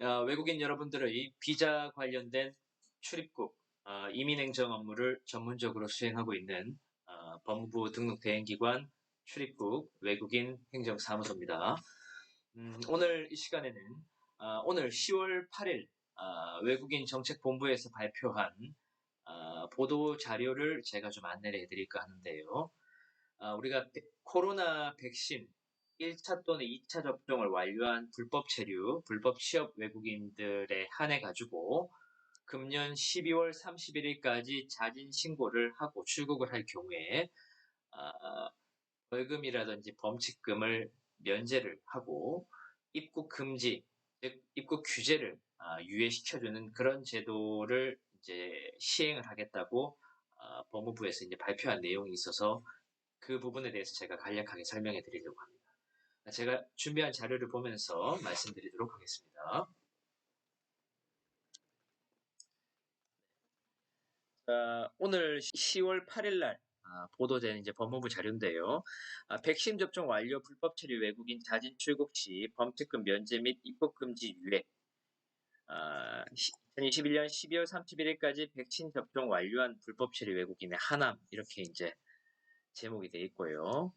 어, 외국인 여러분들의 비자 관련된 출입국, 어, 이민행정 업무를 전문적으로 수행하고 있는 어, 법무부 등록 대행기관 출입국 외국인 행정사무소입니다. 음, 오늘 이 시간에는 어, 오늘 10월 8일 어, 외국인 정책본부에서 발표한 어, 보도 자료를 제가 좀 안내를 해드릴까 하는데요. 어, 우리가 코로나 백신 1차 또는 2차 접종을 완료한 불법 체류, 불법 취업 외국인들에 한해 가지고 금년 12월 31일까지 자진 신고를 하고 출국을 할 경우에 어, 벌금이라든지 범칙금을 면제를 하고 입국 금지, 즉 입국 규제를 어, 유예시켜주는 그런 제도를 이제 시행을 하겠다고 어, 법무부에서 이제 발표한 내용이 있어서 그 부분에 대해서 제가 간략하게 설명해 드리려고 합니다. 제가 준비한 자료를 보면서 말씀드리도록 하겠습니다. 자, 오늘 10월 8일 날 아, 보도된 이제 법무부 자료인데요. 아, 백신 접종 완료 불법 체류 외국인 자진 출국 시 범칙금 면제 및 입국 금지 유예. 아, 2021년 12월 31일까지 백신 접종 완료한 불법 체류 외국인의 하남 이렇게 이제 제목이 되어 있고요.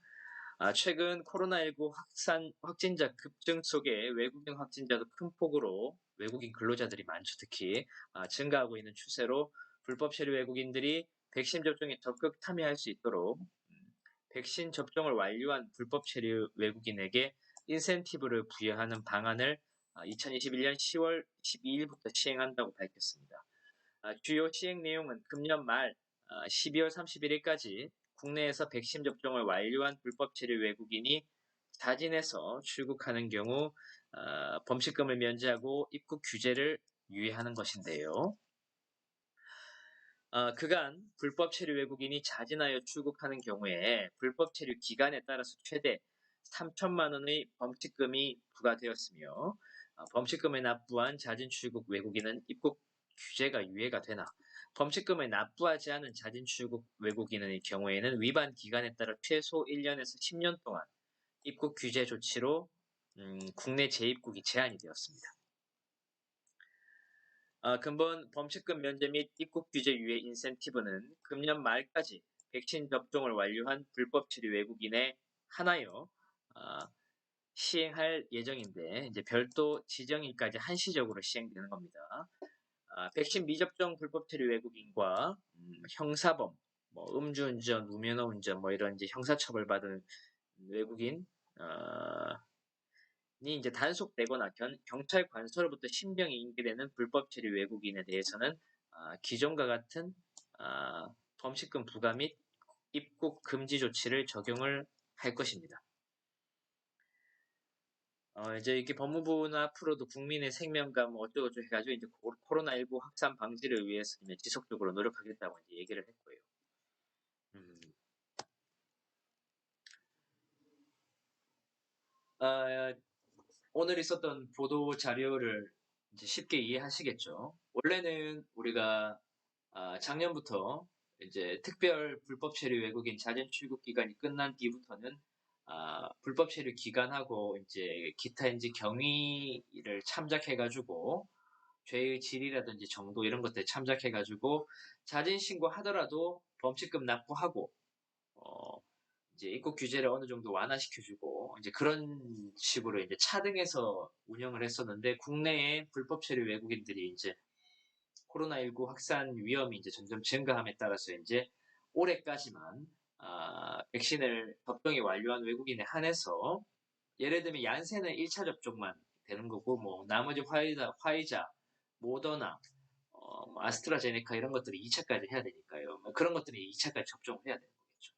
아, 최근 코로나19 확산, 확진자 급증 속에 외국인 확진자도 큰 폭으로 외국인 근로자들이 많죠. 특히 아, 증가하고 있는 추세로 불법 체류 외국인들이 백신 접종에 적극 참여할 수 있도록 음, 백신 접종을 완료한 불법 체류 외국인에게 인센티브를 부여하는 방안을 2021년 10월 12일부터 시행한다고 밝혔습니다. 아, 주요 시행 내용은 금년 말 12월 31일까지 국내에서 백신 접종을 완료한 불법 체류 외국인이 자진해서 출국하는 경우 어, 범칙금을 면제하고 입국 규제를 유예하는 것인데요. 어, 그간 불법 체류 외국인이 자진하여 출국하는 경우에 불법 체류 기간에 따라서 최대 3천만 원의 범칙금이 부과되었으며 어, 범칙금을 납부한 자진 출국 외국인은 입국 규제가 유예가 되나 범칙금을 납부하지 않은 자진 출국 외국인의 경우에는 위반 기간에 따라 최소 1년에서 10년 동안 입국 규제 조치로 음, 국내 재입국이 제한이 되었습니다. 아, 근본 범칙금 면제 및 입국 규제 유예 인센티브는 금년 말까지 백신 접종을 완료한 불법 치료 외국인에 하나여 아, 시행할 예정인데 이제 별도 지정일까지 한시적으로 시행되는 겁니다. 아, 백신 미접종 불법 체류 외국인과 음, 형사범, 뭐 음주운전, 무면허 운전, 뭐 이런 이제 형사처벌 받은 외국인 어, 이 이제 단속되거나 견, 경찰 관서로부터 신병이 인계되는 불법 체류 외국인에 대해서는 어, 기존과 같은 어, 범칙금 부과 및 입국 금지 조치를 적용을 할 것입니다. 어, 이제 이렇게 법무부는 앞으로도 국민의 생명과 뭐 어쩌고저쩌고 해가지고 이제 코로나19 확산 방지를 위해서 이제 지속적으로 노력하겠다고 이제 얘기를 했고요. 음. 아, 오늘 있었던 보도 자료를 이제 쉽게 이해하시겠죠. 원래는 우리가 아, 작년부터 이제 특별 불법 체류 외국인 자진 출국 기간이 끝난 뒤부터는 아, 불법 체류 기간하고 이제 기타 이제 경위를 참작해가지고 죄의 질이라든지 정도 이런 것들 참작해가지고 자진 신고하더라도 범칙금 납부하고 어 이제 입국 규제를 어느 정도 완화시켜주고 이제 그런 식으로 이제 차등해서 운영을 했었는데 국내에 불법 체류 외국인들이 이제 코로나19 확산 위험이 이제 점점 증가함에 따라서 이제 올해까지만 아, 백신을 접종이 완료한 외국인에 한해서 예를 들면 얀센은 1차 접종만 되는 거고 뭐 나머지 화이자, 화이자 모더나, 어, 뭐 아스트라제네카 이런 것들이 2차까지 해야 되니까요. 뭐 그런 것들이 2차까지 접종을 해야 되는 거겠죠.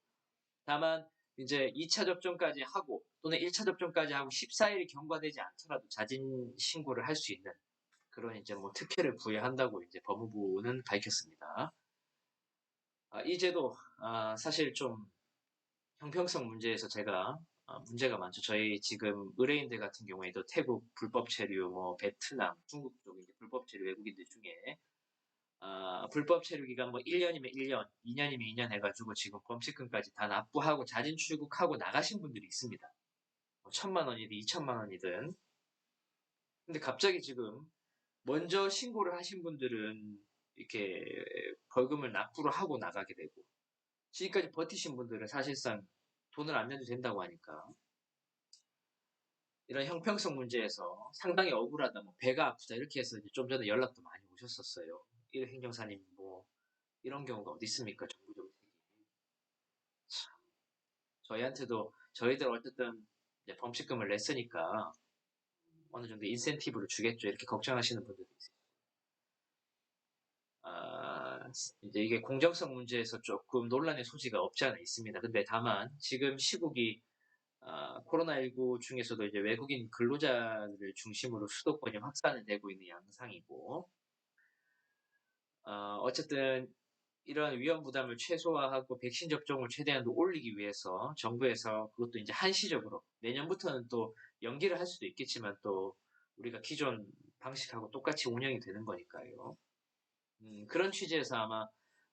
다만 이제 2차 접종까지 하고 또는 1차 접종까지 하고 14일이 경과되지 않더라도 자진 신고를 할 수 있는 그런 이제 뭐 특혜를 부여한다고 이제 법무부는 밝혔습니다. 아, 이 제도 아, 사실 좀 형평성 문제에서 제가 아, 문제가 많죠. 저희 지금 의뢰인들 같은 경우에도 태국 불법 체류, 뭐 베트남, 중국 쪽 이제 불법 체류 외국인들 중에 아, 불법 체류 기간 뭐 1년이면 1년, 2년이면 2년 해가지고 지금 범칙금까지 다 납부하고 자진 출국하고 나가신 분들이 있습니다. 뭐 천만 원이든 2천만 원이든 근데 갑자기 지금 먼저 신고를 하신 분들은 이렇게 벌금을 납부를 하고 나가게 되고 지금까지 버티신 분들은 사실상 돈을 안 내도 된다고 하니까 이런 형평성 문제에서 상당히 억울하다, 뭐 배가 아프다 이렇게 해서 좀 전에 연락도 많이 오셨었어요. 일 행정사님 뭐 이런 경우가 어디 있습니까? 정부 정책이. 참, 저희한테도 저희들 어쨌든 범칙금을 냈으니까 어느 정도 인센티브를 주겠죠. 이렇게 걱정하시는 분들도 있어요. 아, 이제 이게 공정성 문제에서 조금 논란의 소지가 없지 않아 있습니다. 근데 다만 지금 시국이 아, 코로나19 중에서도 이제 외국인 근로자를 중심으로 수도권이 확산이 되고 있는 양상이고, 어, 어쨌든 이런 위험 부담을 최소화하고 백신 접종을 최대한 올리기 위해서 정부에서 그것도 이제 한시적으로 내년부터는 또 연기를 할 수도 있겠지만 또 우리가 기존 방식하고 똑같이 운영이 되는 거니까요. 음, 그런 취지에서 아마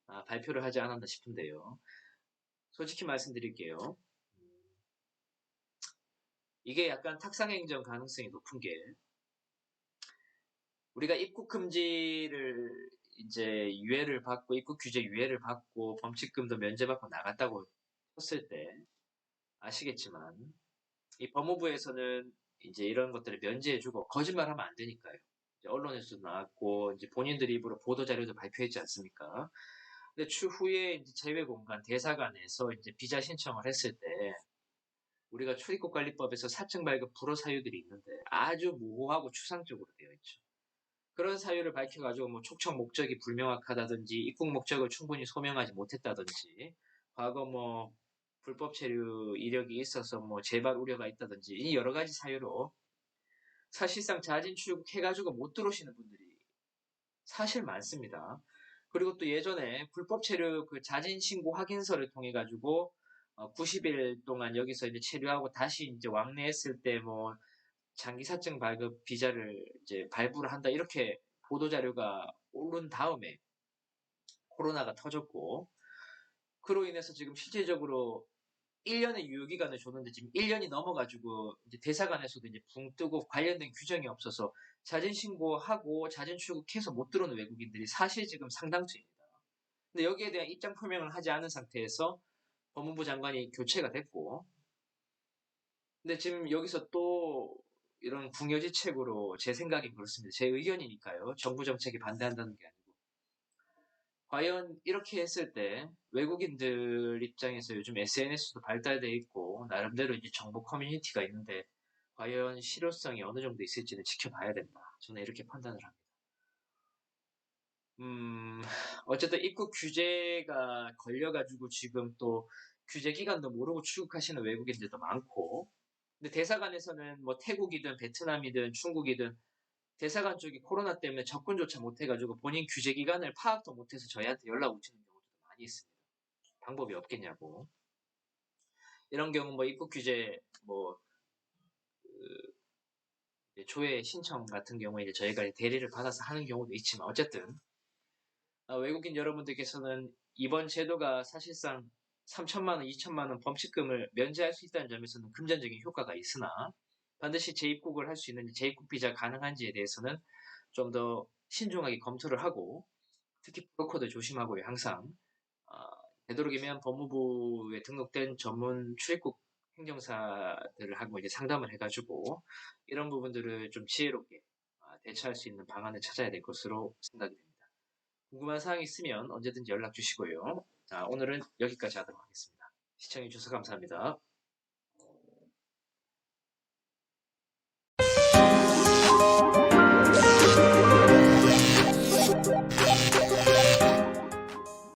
아, 발표를 하지 않았나 싶은데요. 솔직히 말씀드릴게요. 이게 약간 탁상행정 가능성이 높은 게 우리가 입국 금지를 이제 유예를 받고 입국 규제 유예를 받고 범칙금도 면제받고 나갔다고 했을 때 아시겠지만 이 법무부에서는 이제 이런 것들을 면제해주고 거짓말하면 안 되니까요. 언론에서도 나왔고 이제 본인들이 입으로 보도 자료도 발표했지 않습니까? 근데 추후에 이제 제외 공간 대사관에서 이제 비자 신청을 했을 때 우리가 출입국 관리법에서 사증 발급 불허 사유들이 있는데 아주 모호하고 추상적으로 되어 있죠. 그런 사유를 밝혀가지고 뭐 촉청 목적이 불명확하다든지 입국 목적을 충분히 소명하지 못했다든지 과거 뭐 불법 체류 이력이 있어서 뭐 재발 우려가 있다든지 이 여러 가지 사유로 사실상 자진 출국해가지고 못 들어오시는 분들이 사실 많습니다. 그리고 또 예전에 불법 체류 그 자진 신고 확인서를 통해 가지고 90일 어, 동안 여기서 이제 체류하고 다시 이제 왕래했을 때 뭐 장기 사증 발급 비자를 이제 발부를 한다 이렇게 보도 자료가 오른 다음에 코로나가 터졌고 그로 인해서 지금 실제적으로 1년의 유효기간을 줬는데 지금 1년이 넘어가지고 이제 대사관에서도 이제 붕 뜨고 관련된 규정이 없어서 자진 신고하고 자진 출국해서 못 들어오는 외국인들이 사실 지금 상당수입니다. 근데 여기에 대한 입장 표명을 하지 않은 상태에서 법무부 장관이 교체가 됐고, 근데 지금 여기서 또 이런 궁여지책으로 제 생각이 그렇습니다. 제 의견이니까요. 정부 정책에 반대한다는 게 아니고. 과연 이렇게 했을 때 외국인들 입장에서 요즘 SNS도 발달돼 있고 나름대로 이제 정보 커뮤니티가 있는데 과연 실효성이 어느 정도 있을지는 지켜봐야 된다. 저는 이렇게 판단을 합니다. 음, 어쨌든 입국 규제가 걸려가지고 지금 또 규제 기간도 모르고 출국하시는 외국인들도 많고, 근데 대사관에서는 뭐 태국이든 베트남이든 중국이든 대사관 쪽이 코로나 때문에 접근조차 못해가지고 본인 규제 기간을 파악도 못해서 저희한테 연락 오시는 경우도 많이 있습니다. 방법이 없겠냐고. 이런 경우 뭐 입국 규제 뭐 그 조회 신청 같은 경우에 이제 저희가 대리를 받아서 하는 경우도 있지만 어쨌든 어, 외국인 여러분들께서는 이번 제도가 사실상 3천만 원, 2천만 원 범칙금을 면제할 수 있다는 점에서는 금전적인 효과가 있으나 반드시 재입국을 할 수 있는 재입국 비자 가능한지에 대해서는 좀 더 신중하게 검토를 하고 특히 브로커도 조심하고요. 항상 어, 되도록이면 법무부에 등록된 전문 출입국 행정사들을 하고 이제 상담을 해가지고 이런 부분들을 좀 지혜롭게 어, 대처할 수 있는 방안을 찾아야 될 것으로 생각이 됩니다. 궁금한 사항이 있으면 언제든지 연락 주시고요. 자, 오늘은 여기까지 하도록 하겠습니다. 시청해주셔서 감사합니다. Thank you.